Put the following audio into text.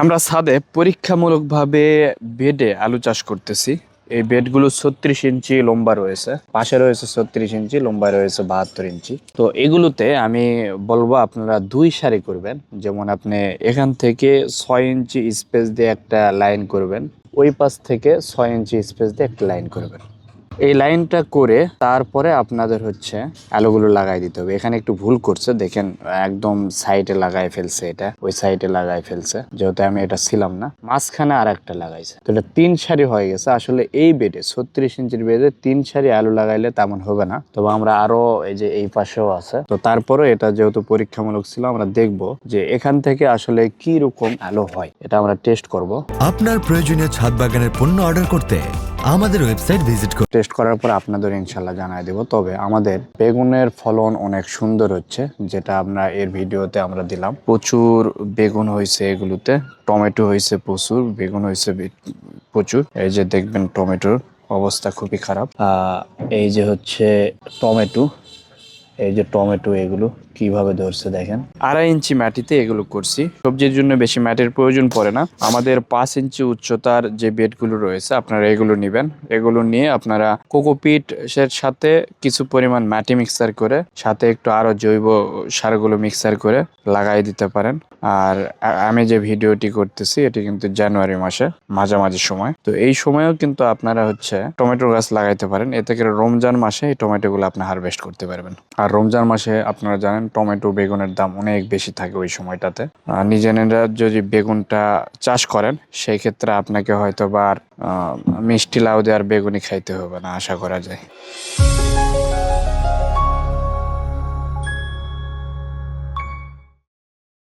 আমরা ছাদে পরীক্ষামূলকভাবে বেডে আলু চাষ করতেছি। এই বেডগুলো ছত্রিশ ইঞ্চি লম্বা রয়েছে, পাশে রয়েছে ছত্রিশ ইঞ্চি লম্বা রয়েছে বাহাত্তর ইঞ্চি। তো এগুলোতে আমি বলব আপনারা দুই সারি করবেন, যেমন আপনি এখান থেকে ছয় ইঞ্চি স্পেস দিয়ে একটা লাইন করবেন, ওই পাশ থেকে ছয় ইঞ্চি স্পেস দিয়ে একটা লাইন করবেন। এই লাইনটা করে তারপরে আপনাদের হচ্ছে আলুগুলো লাগাই দিতে হবে। এখানে একটু ভুল করছে, দেখেন একদম সাইডে লাগাই ফেলছে এটা, ওই সাইডে লাগাই ফেলছে, যেহেতু আমি এটা ছিলাম না। মাঝখানে আর একটা লাগাইছে। তো এটা তিন সারি হয়ে গেছে। আসলে এই বেডে ছত্রিশ ইঞ্চির বেডে তিন সারি আলু লাগাইলে তেমন হবে না। তবে আমরা আরও এই যে এই পাশেও আছে। তো তারপরে এটা যেহেতু পরীক্ষামূলক ছিল, আমরা দেখব যে এখান থেকে আসলে কি রকম আলু হয়। এটা আমরা টেস্ট করব। আপনার প্রয়োজনীয় ছাদ বাগানের পণ্য অর্ডার করতে আমাদের ওয়েবসাইট ভিজিট করুন। টেস্ট করার পর আপনাদের ইনশাল্লাহ জানাই দেব। তবে আমাদের বেগুনের ফলন অনেক সুন্দর হচ্ছে, যেটা আমরা এর ভিডিওতে আমরা দিলাম। প্রচুর বেগুন হয়েছে এগুলোতে, টমেটো হয়েছে প্রচুর, বেগুন হয়েছে প্রচুর। এই যে দেখবেন টমেটোর অবস্থা খুবই খারাপ। এই যে হচ্ছে টমেটো, এই যে টমেটো এগুলো কীভাবে ধরছে দেখেন? আড়াই ইঞ্চি মাটিতে এগুলো করছি। সবজির জন্য বেশি মাটির প্রয়োজন পড়ে না। আমাদের পাঁচ ইঞ্চি উচ্চতার যে বেডগুলো রয়েছে, আপনারা এগুলো নেবেন। এগুলো নিয়ে আপনারা কোকোপিট এর সাথে কিছু পরিমাণ মাটি মিক্সার করে, সাথে একটু আরও জৈব সারগুলো মিক্সার করে লাগাই দিতে পারেন। আর আমি যে ভিডিওটি করতেছি, এটি কিন্তু জানুয়ারি মাসে, মাঝামাঝি সময়। তো এই সময়েও কিন্তু আপনারা হচ্ছে টমেটো গাছ লাগাইতে পারেন। এতে করে রমজান মাসে এই টমেটোগুলো আপনি হারভেস্ট করতে পারবেন। আর রমজান মাসে আপনারা জানেন টমেটো, বেগুনের দাম অনেক বেশি থাকে ওই সময়টাতে। নিজেরা যদি বেগুনটা চাষ করেন, সেই ক্ষেত্রে আপনাকে হয়তো বা মিষ্টি লাউ দেওয়ার বেগুনই বেগুনি খাইতে হবে না, আশা করা যায়।